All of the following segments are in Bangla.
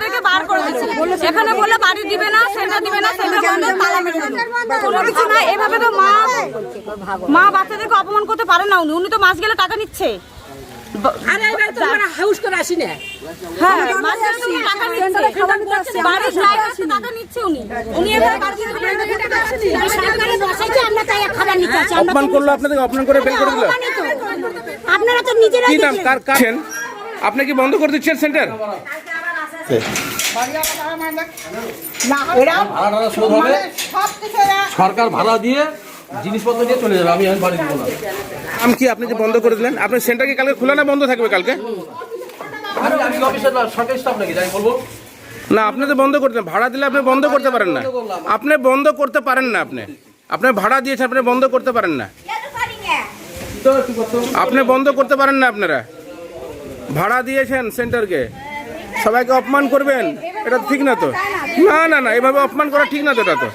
আমাদেরকে বার করে দিচ্ছে এখানে বলে বাড়ি দিবে না সেন্টার দিবে না সেন্টার বন্ধ তালা মেরে কোনো কিছু না এভাবে তো মা মা বাচ্চাদেরকে অপমান করতে পারে না উনি। উনি তো মাস গেলে টাকা নিচ্ছে। আরে এবার তো আমরা হাউস করে আসি না। হ্যাঁ মাস গেলে তো টাকা নিচ্ছে। বাড়ির জায়গা টাকা নিচ্ছে উনি। উনি এভাবে বাড়িতে সরকারে বসাইছে আমরা তাই খাবার নিতে আসি অপমান করল আপনাদের অপমান করে বের করে দিল। আপনারা তো নিজেরা কি নাম? কার কাছেন আপনি কি বন্ধ করে দিচ্ছেন সেন্টার? সরকার ভাড়া দিয়ে জিনিসপত্র নিয়ে চলে যাবে আমি বাড়ি দিব না। নাম কি আপনি যে বন্ধ করে দিলেন? আপনার সেন্টার কি কালকে খোলা না বন্ধ থাকবে কালকে? আমি আমি অফিসের না সরকারি স্টাফ নাকি যাই বলব? না আপনি তো বন্ধ করতে ভাড়া দিলে আপনি বন্ধ করতে পারেন না। আপনি বন্ধ করতে পারেন না আপনি। আপনি ভাড়া দিয়েছেন আপনি বন্ধ করতে পারেন না। আপনি বন্ধ করতে পারেন না আপনারা। ভাড়া দিয়েছেন সেন্টারকে। সবাইকে অপমান করবেন? এটা ঠিক না তো। না না না এভাবে অপমান করা ঠিক না তো এটা তো।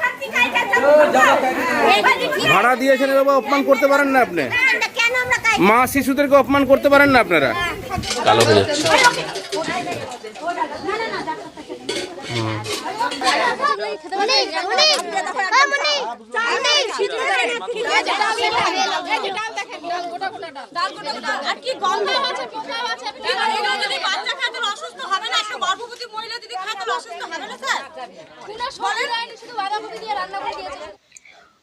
ভাড়া দিয়েছেন এভাবে অপমান করতে পারেন না আপনি। মা শিশুদেরকে অপমান করতে পারেন না আপনারা। কালো হয়ে যাচ্ছে। আর কি গন্ধ আছে এগুলো যদি বাচ্চা খায় তাহলে অসুস্থ হবে না একটা গর্ভবতী মহিলা যদি খায় তাহলে অসুস্থ হবে না স্যার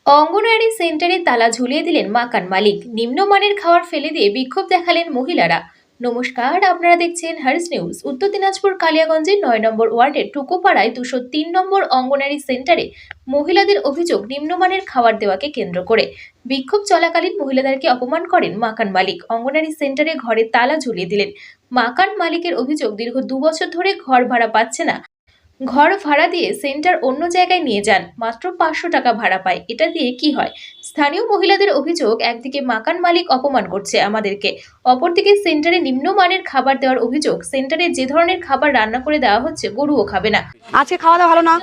অঙ্গনওয়াড়ি সেন্টারে তালা ঝুলিয়ে দিলেন মাকান মালিক। নিম্নমানের খাওয়ার ফেলে দিয়ে বিক্ষোভ দেখালেন মহিলারা। নমস্কার আপনারা দেখছেন হার্স নিউজ। উত্তর দিনাজপুর কালিয়াগঞ্জের নয় নম্বর ওয়ার্ডের টুকোপাড়ায় দুশো তিন নম্বর অঙ্গনওয়াড়ি সেন্টারে মহিলাদের অভিযোগ নিম্নমানের খাবার দেওয়াকে কেন্দ্র করে। বিক্ষোভ চলাকালীন মহিলাদেরকে অপমান করেন মাকান মালিক। অঙ্গনওয়াড়ি সেন্টারে ঘরে তালা ঝুলিয়ে দিলেন। মাকান মালিকের অভিযোগ দীর্ঘ দু বছর ধরে ঘর ভাড়া পাচ্ছে না। ঘর ভাড়া দিয়ে সেন্টার অন্য জায়গায় নিয়ে যান মাত্র পাঁচশো টাকা ভাড়া পায়। এটা দিয়ে কি হয়? স্থানীয় মহিলাদের অভিযোগ একদিকে মাকান মালিক অপমান করছে আমাদেরকে অপরদিকে সেন্টারে নিম্নমানের খাবার দেওয়ার অভিযোগ সেন্টারে যে ধরনের খাবার রান্না করে দেওয়া হচ্ছে গরুও খাবে না। আজকে খাওয়া দাওয়া ভালো না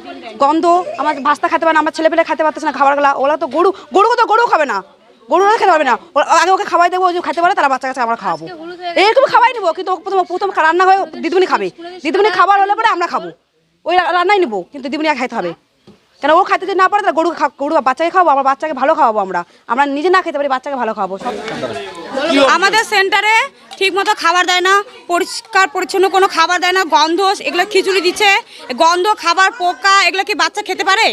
গন্ধ আমার ভাস্তা খেতে পারে না আমার ছেলেপেলে খেতে পারতেছে না খাবারগুলো ওরা তো গরু গরু তো গরু খাবে না। গরু না খেতে পারবে না। আগে ওকে খাওয়াই দেবো ও যে খেতে পারে তারা বাচ্চা কাছে আমরা খাওয়াবো। এরকম খাওয়াই নেব কিন্তু প্রথম প্রথম রান্না হয়ে দিদিমণি খাবে। দিদিমণি খাবার হলে পরে আমরা খাব। ওই রান্নাই নেব কিন্তু আর খাইতে হবে। কেন ও খাইতে যদি না পারে তাহলে গরু খা- গরু বাচ্চাকে খাওয়াবো আমার বাচ্চাকে ভালো খাওয়াবো আমরা। আমরা নিজে না খেতে পারি বাচ্চাকে ভালো খাওয়াবো সব আমাদের সেন্টারে ঠিকমতো খাবার দেয় না পরিষ্কার পরিচ্ছন্ন কোনো খাবার দেয় না গন্ধ এগুলো খিচুড়ি দিচ্ছে। গন্ধ খাবার পোকা এগুলো কি বাচ্চা খেতে পারে?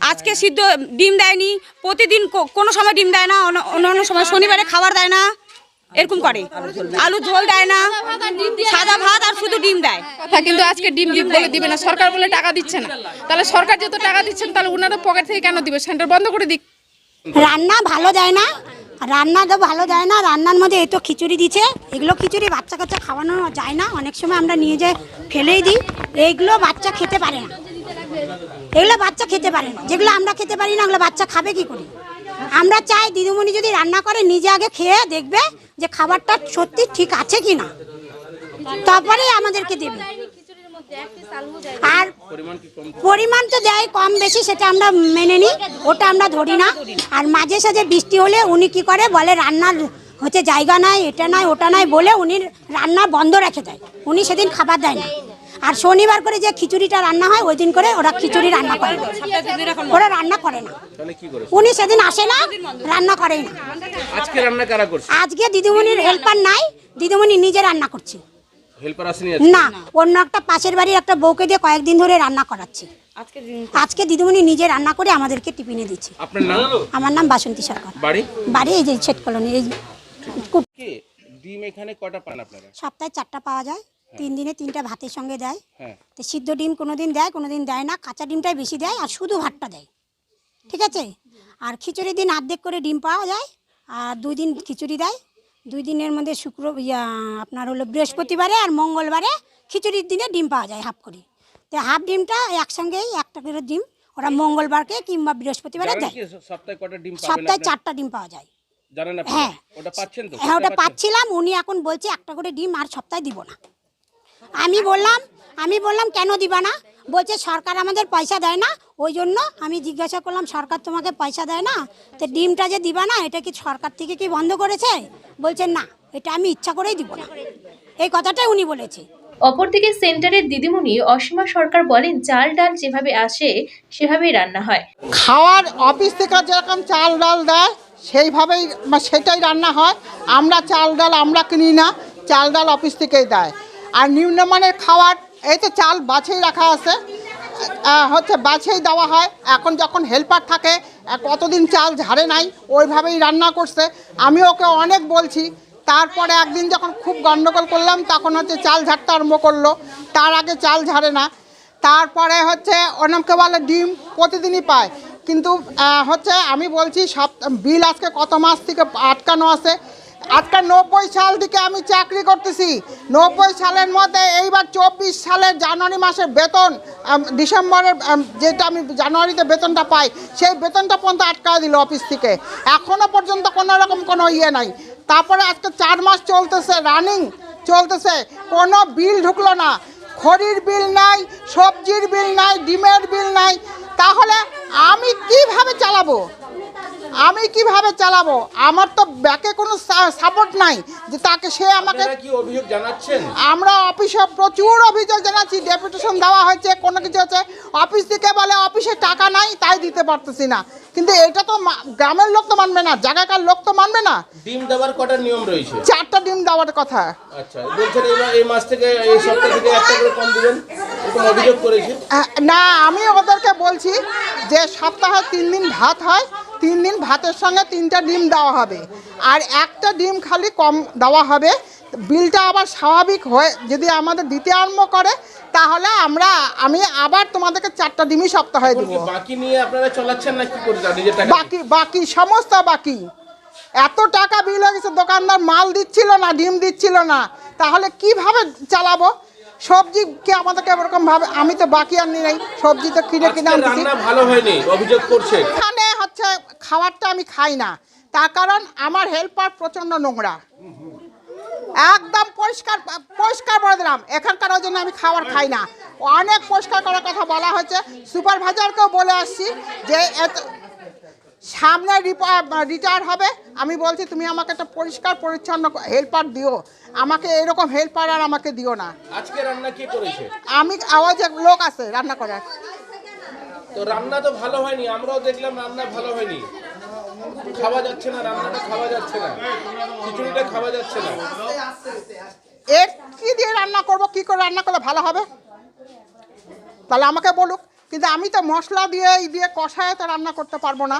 আজকে সিদ্ধ ডিম দেয়নি প্রতিদিন কোনো সময় ডিম দেয় না অন্য- অন্য সময় শনিবারে খাবার দেয় না। এরকম করে। আলু ঝোল দেয় না সাদা ভাত আর শুধু ডিম দেয়। কথা কিন্তু আজকে ডিম ডিম বলে দিবে না। সরকার বলে টাকা দিচ্ছে না। তাহলে সরকার যেহেতু টাকা দিচ্ছেন তাহলে ওনাদের পকেট থেকে কেন দিবে? সেন্টার বন্ধ করে দিক। রান্না ভালো দেয় না। রান্না তো ভালো যায় না। রান্নার মধ্যে এই তো খিচুড়ি দিচ্ছে। এগুলো খিচুড়ি বাচ্চা কাচ্চা খাওয়ানো যায় না। অনেক সময় আমরা নিয়ে যাই ফেলেই দিই। এইগুলো বাচ্চা খেতে পারে না। এগুলো বাচ্চা খেতে পারে না। যেগুলো আমরা খেতে পারি না ওগুলো বাচ্চা খাবে কি করে? আমরা চাই দিদিমণি যদি রান্না করে নিজে আগে খেয়ে দেখবে যে খাবারটা সত্যি ঠিক আছে কি না তারপরে আমাদেরকে দেবে। আর পরিমাণ তো দেয় কম বেশি, সেটা আমরা মেনে নিই, ওটা আমরা ধরি না। আর মাঝে সাঝে বৃষ্টি হলে উনি কি করে বলে, রান্নার হচ্ছে জায়গা নাই, এটা নাই, ওটা নাই, বলে উনি রান্না বন্ধ রেখে দেয়। উনি সেদিন খাবার দেয় না আর শনিবার করে যে খিচুড়িটা রান্না হয় ওই দিন করে ওরা খিচুড়ি রান্না করে। না ওরা রান্না করে না। উনি সেদিন আসে না রান্না করেই না। আজকে রান্না কারা করছে? আজকে দিদিমণির হেল্পার নাই দিদিমণি নিজে রান্না করছে। না অন্য একটা পাশের বাড়ির একটা বউকে দিয়ে কয়েকদিন ধরে রান্না করাচ্ছে। আজকে দিদিমণি নিজে রান্না করে আমাদেরকে টিফিনে দিচ্ছে। আমার নাম বাসন্তী সরকার। বাড়ি? বাড়ি এই যে ছেট কলোনি এই কু- ডিম এখানে কটা পান আপনারা? সপ্তাহে চারটা পাওয়া যায়। তিন দিনে তিনটা ভাতের সঙ্গে দেয়। হ্যাঁ। তো সিদ্ধ ডিম কোনো দিন দেয় কোনো দিন দেয় না কাঁচা ডিমটাই বেশি দেয় আর শুধু ভাতটা দেয়। ঠিক আছে? আর খিচুড়ির দিন অর্ধেক করে ডিম পাওয়া যায় আর দুই দিন খিচুড়ি দেয়। দুই দিনের মধ্যে শুক্র ইয়া আপনার হলো বৃহস্পতিবারে আর মঙ্গলবারে খিচুড়ির দিনে ডিম পাওয়া যায় হাফ করে। তো হাফ ডিমটা একসঙ্গেই একটা করে ডিম ওরা মঙ্গলবারকে কিংবা বৃহস্পতিবারে দেয়। সপ্তাহে? চারটা ডিম পাওয়া যায়। হ্যাঁ। ওটা পাচ্ছেন হ্যাঁ ওটা পাচ্ছিলাম উনি এখন বলছে একটা করে ডিম আর সপ্তাহে দিব না। আমি বললাম আমি বললাম কেন দিবা না? বলছে সরকার আমাদের পয়সা দেয় না। ওই জন্য আমি জিজ্ঞাসা করলাম সরকার তোমাকে পয়সা দেয় না? তো ডিমটা যে দিবা না এটা কি সরকার থেকে কি বন্ধ করেছে? বলছে না এটা আমি ইচ্ছা করেই দিব না। এই কথাটাই উনি বলেছে। অপরদিকে সেন্টারের দিদিমণি অসীমা সরকার বলেন চাল ডাল যেভাবে আসে সেভাবেই রান্না হয়। খাওয়ার অফিস থেকে যেরকম চাল ডাল দেয় সেইভাবেই বা সেটাই রান্না হয়। আমরা চাল ডাল আমরা কিনি না চাল ডাল অফিস থেকেই দেয়। আর নিম্নমানের খাওয়ার, এই তো চাল বাছেই রাখা আছে। হচ্ছে বাছেই দেওয়া হয়। এখন যখন হেল্পার থাকে কতদিন চাল ঝাড়ে নাই, ওইভাবেই রান্না করছে। আমি ওকে অনেক বলছি, তারপরে একদিন যখন খুব গণ্ডগোল করলাম, তখন হচ্ছে চাল ঝাড়তে আরম্ভ করল। তার আগে চাল ঝাড়ে না। তারপরে হচ্ছে অনেকে বলে ডিম প্রতিদিনই পায়। কিন্তু হচ্ছে আমি বলছি সব বিল আজকে কত মাস থেকে আটকানো আছে? আজকে নব্বই সাল থেকে আমি চাকরি করতেছি। নব্বই সালের মধ্যে এইবার চব্বিশ সালের জানুয়ারি মাসের বেতন ডিসেম্বরের যেটা আমি জানুয়ারিতে বেতনটা পাই, সেই বেতনটা পর্যন্ত আটকায় দিল অফিস থেকে। এখনও পর্যন্ত কোনো রকম কোনো ইয়ে নাই। তারপরে আজকে চার মাস চলতেছে, রানিং চলতেছে, কোনো বিল ঢুকলো না। খড়ির বিল নাই, সবজির বিল নাই, ডিমের বিল নাই। তাহলে আমি কীভাবে চালাবো? আমি কীভাবে চালাবো? আমার তো ব্যাকে কোনো সাপোর্ট নাই যে তাকে সে আমাকে কি অভিযোগ জানাচ্ছেন? আমরা অফিসে প্রচুর অভিযোগ জানাচ্ছি ডেপুটেশন দেওয়া হয়েছে কোনো কিছু হচ্ছে। অফিস থেকে বলে অফিসে টাকা নাই তাই দিতে পারতেছি না। কিন্তু এটা তো গ্রামের লোক তো মানবে না জায়গাকার লোক তো মানবে না। ডিম দেওয়ার কটা নিয়ম রয়েছে? চারটা ডিম দেওয়ার কথা। আচ্ছা বলছেন এই মাস থেকে এই সপ্তাহ থেকে একটা করে কম দিবেন? অভিযোগ করেছে? না আমি ওদেরকে বলছি যে সপ্তাহে তিন দিন ভাত হয় তিন দিন ভাতের সঙ্গে তিনটা ডিম দেওয়া হবে। আর একটা ডিম খালি কম দেওয়া হবে। বিলটা আবার স্বাভাবিক হয়ে যদি আমাদের দিতে আরম্ভ করে তাহলে আমরা আমি আবার তোমাদেরকে চারটা ডিমই সপ্তাহে দেবো। বাকি নিয়ে আপনারা চালাচ্ছেন না কি করে? বাকি বাকি সমস্ত বাকি। এত টাকা বিল হয়ে গেছে দোকানদার মাল দিচ্ছিল না ডিম দিচ্ছিল না। তাহলে কীভাবে চালাবো? সবজি কি আমাদেরকে এরকম ভাবে আমি তো বাকি আর নেই সবজি তো কিনে কিনে রান্না ভালো হয়নি অভিযোগ করছেন এখানে হচ্ছে খাবারটা আমি খাই না। তার কারণ আমার হেল্পার প্রচণ্ড নোংরা। একদম পরিষ্কার পরিষ্কার করে দিলাম এখানকার ওই জন্য আমি খাবার খাই না। অনেক পরিষ্কার করার কথা বলা হয়েছে। সুপারভাইজারকেও বলে আসছি যে এত- সামনে রিটায়ার হবে। আমি বলছি তুমি আমাকে একটা পরিষ্কার পরিচ্ছন্ন হেল্পার দিও। আমাকে এরকম হেল্পার আর আমাকে দিও না। আজকে রান্না কে করেছে? আমি আওয়াজ লোক আছে রান্না করার। তো রান্না তো ভালো হয়নি, আমরাও দেখলাম রান্না ভালো হয়নি। খাওয়া যাচ্ছে না রান্নাটা খাওয়া যাচ্ছে না। খিচুড়িটা খাওয়া যাচ্ছে না। এর কি দিয়ে রান্না করব, কি করে রান্না করলে ভালো হবে? তাহলে আমাকে বলুক, কিন্তু আমি তো মশলা দিয়ে এই দিয়ে কষায় তো রান্না করতে পারব না।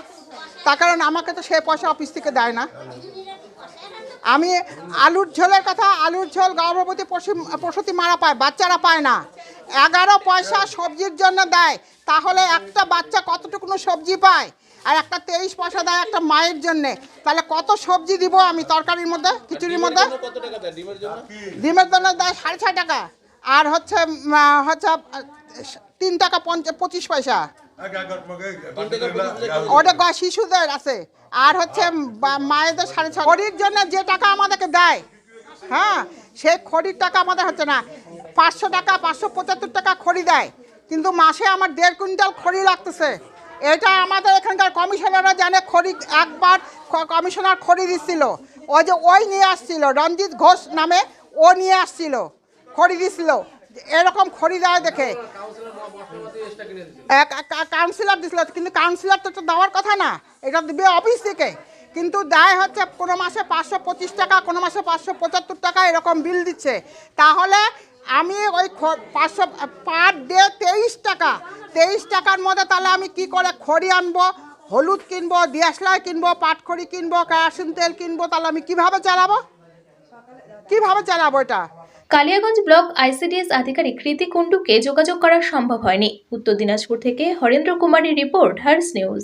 তার কারণ আমাকে তো সে পয়সা অফিস থেকে দেয় না। আমি আলুর ঝোলের কথা আলুর ঝোল গর্ভবতী পশু প্রসূতি মারা পায় বাচ্চারা পায় না। এগারো পয়সা সবজির জন্য দেয় তাহলে একটা বাচ্চা কতটুকুনো সবজি পায়? আর একটা তেইশ পয়সা দেয় একটা মায়ের জন্যে। তাহলে কত সবজি দিব আমি তরকারির মধ্যে খিচুড়ির মধ্যে? ডিমের জন্য দেয়? সাড়ে ছয় টাকা। আর হচ্ছে হচ্ছে তিন টাকা পঞ্চাশ পঁচিশ পয়সা। ওটা গ- শিশুদের আছে? আর হচ্ছে মায়েদের সাড়ে ছয় খড়ির জন্য যে টাকা আমাদেরকে দেয় হ্যাঁ সেই খড়ির টাকা আমাদের হচ্ছে না। পাঁচশো টাকা পাঁচশো পঁচাত্তর টাকা খড়ি দেয়। কিন্তু মাসে আমার দেড় কুইন্টাল খড়ি লাগতেছে। এটা আমাদের এখানকার কমিশনাররা জানে খড়ি একবার কমিশনার খড়ি দিচ্ছিল ওই যে ওই নিয়ে আসছিল রঞ্জিত ঘোষ নামে ও নিয়ে আসছিল খড়ি দিছিল। এরকম খড়ি দেয় দেখে। কাউন্সিলর দিছিল, কিন্তু কাউন্সিলর তো দেওয়ার কথা না, এটা দিবে অফিস থেকে। কিন্তু দেয় হচ্ছে কোনো মাসে পাঁচশো পঁচিশ টাকা, কোনো মাসে পাঁচশো পঁচাত্তর টাকা এরকম বিল দিচ্ছে। তাহলে আমি ওই পাঁচশো পার ডে তেইশ টাকা, তেইশ টাকার মধ্যে তাহলে আমি কি করে খড়ি আনব? হলুদ কিনবো দিয়াশলাই কিনবো, পাটখড়ি কিনবো, কেরাসিন তেল কিনবো, তাহলে আমি কীভাবে চালাবো? কীভাবে চালাবো এটা? কালিয়াগঞ্জ ব্লক আইসিডিএস আধিকারিক কৃতি কুণ্ডুকে যোগাযোগ করা সম্ভব হয়নি। উত্তর দিনাজপুর থেকে হরেন্দ্র কুমারের রিপোর্ট, হার্স নিউজ।